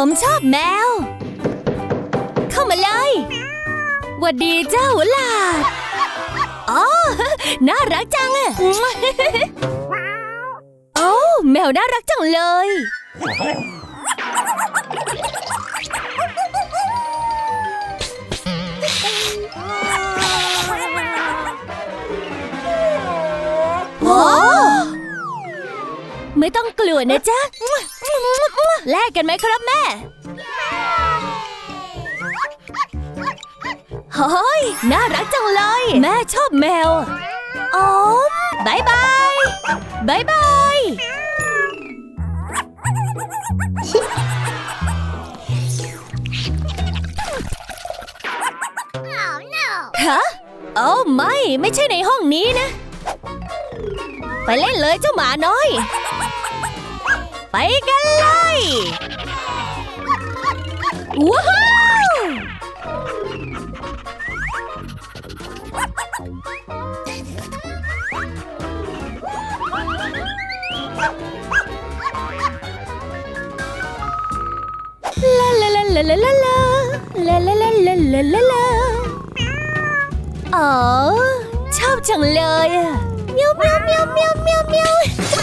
ผมชอบแมว เข้ามาเลยหวัดดีเจ้าหลาดอ๋อ น่ารักจังอะโอ้แมวน่ารักจังเลย โอ้ ไม่ต้องกลัวนะจ๊ะ แลกกันไหมครับแม่เฮ้ยน่ารักจังเลย แม่ชอบแมวอ๋อบายบายบายบายฮะโอ้ไม่ ไม่ใช่ในห้องนี้นะ ไปเล่นเลยเจ้าหมาน้อย ไปกันเลยว้าวลาลาลาลาลาลาลาลาลาลาลาลาลาลาอ๋อชอบจังเลยอะเมียวเมียวเมียวเมียวเมียวเมียว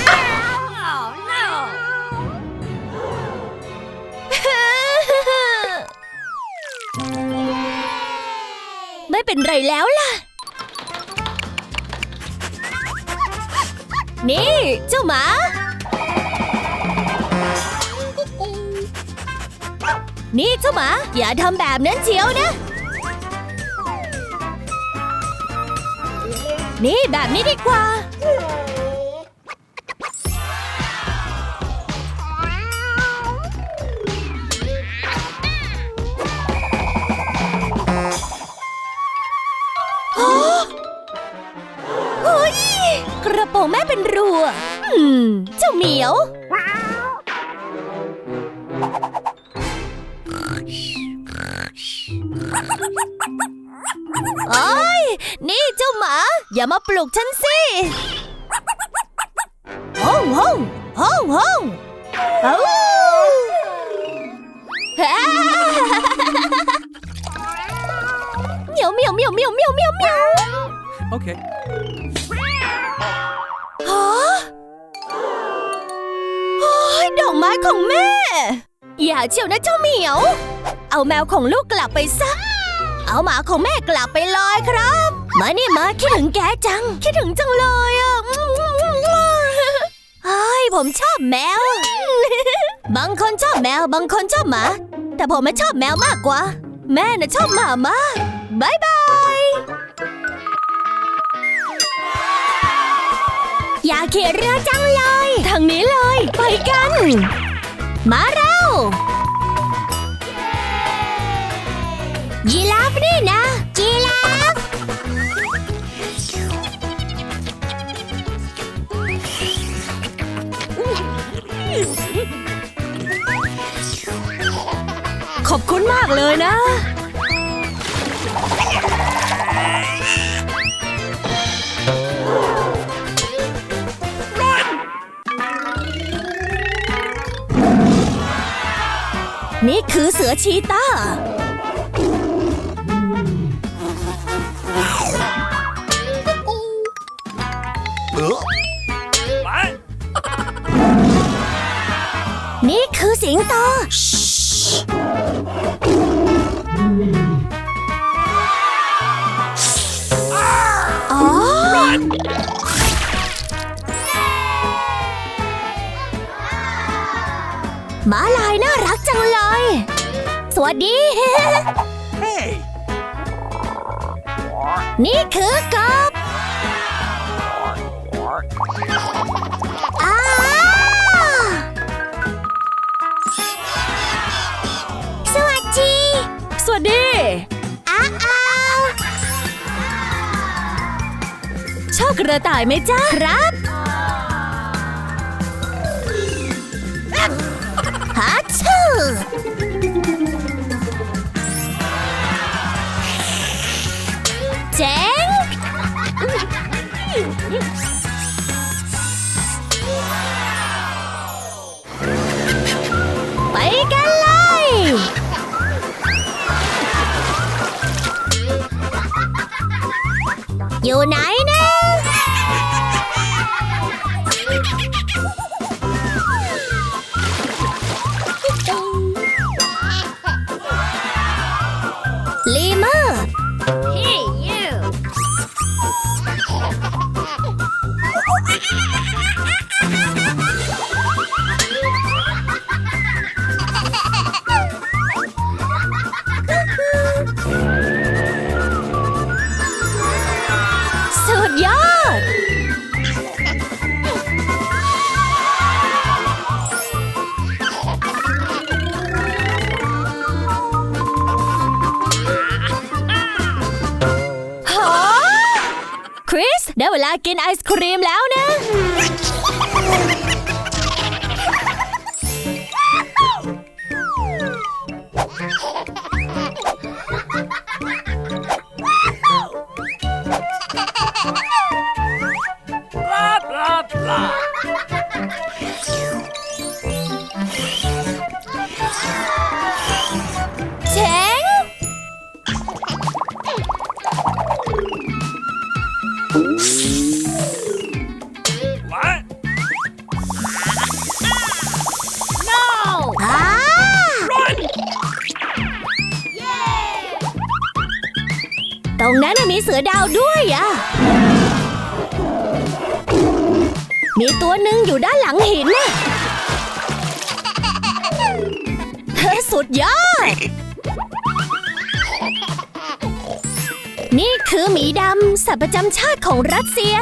เป็นไรแล้วล่ะ นี่ เจ้าหมานี่เจ้าหมา อย่าทำแบบนั้นเชียวนะ นี่แบบนี้ดีกว่า ปรงแม่เป็นรูอะอืม เจ้าเหมียว โอ้ย นี่เจ้าหมา อย่ามาปลุกฉันสิห้องห้องห้องห้องเอ้าเหมียวเหมียวเหมียวเหมียวเหมียวเหมียวเหมียว Okay. ม้ของแม่ อย่าเชียวนะเจ้าเหมียว เอาแมวของลูกกลับไปซะ เอาหมาของแม่กลับไปเลยครับ มานี่มาคิดถึงแกจัง คิดถึงจังเลยอะเฮ้ยผมชอบแมว บางคนชอบแมว บางคนชอบหมา แต่ผมไม่ชอบแมวมากกว่า แม่น่ะชอบหมามากบายบาย อยากขี่เรือจังเลย ทางนี้เลย มาเร็วยีราฟนี่นะยีราฟขอบคุณมากเลยนะ นี่คือเสือชีตานี่คือสิงโต สวัสดี Hey! นี่คือกบอ้าสวัสดี สวัสดีอ้าวอ้าวชอบกระต่ายไหมจ๊ะ ครับฮัชชู อยู่ไหนนะ ริส ได้เวลากินไอศครีมแล้วนะ Blah, blah, blah. มีเสือดาวด้วยอะ มีตัวหนึ่งอยู่ด้านหลังหินน่ะเฮ้สุดยอด นี่คือหมีดำสัตว์ประจำชาติของรัสเซีย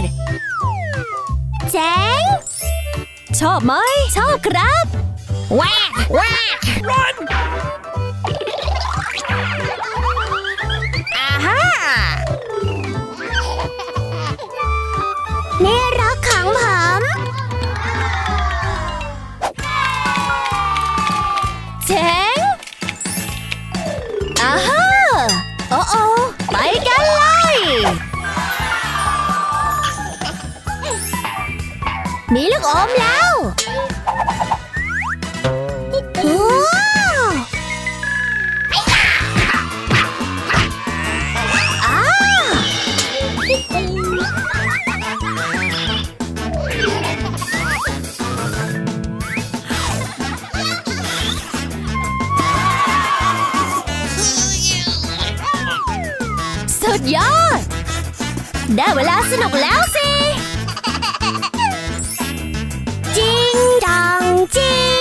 ด เจ๋ง ชอบไหม ชอบครับแวกแวก Run! อาฮ่า ดยอด ได้เวลาสนุกแล้วสิ จริงจังจริง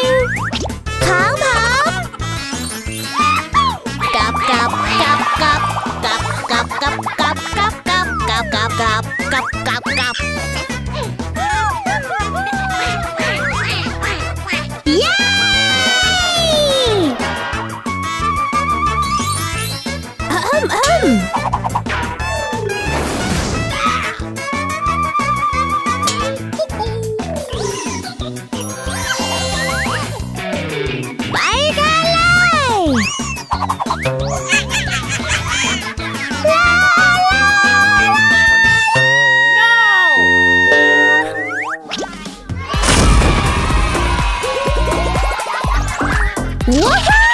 Woohoo!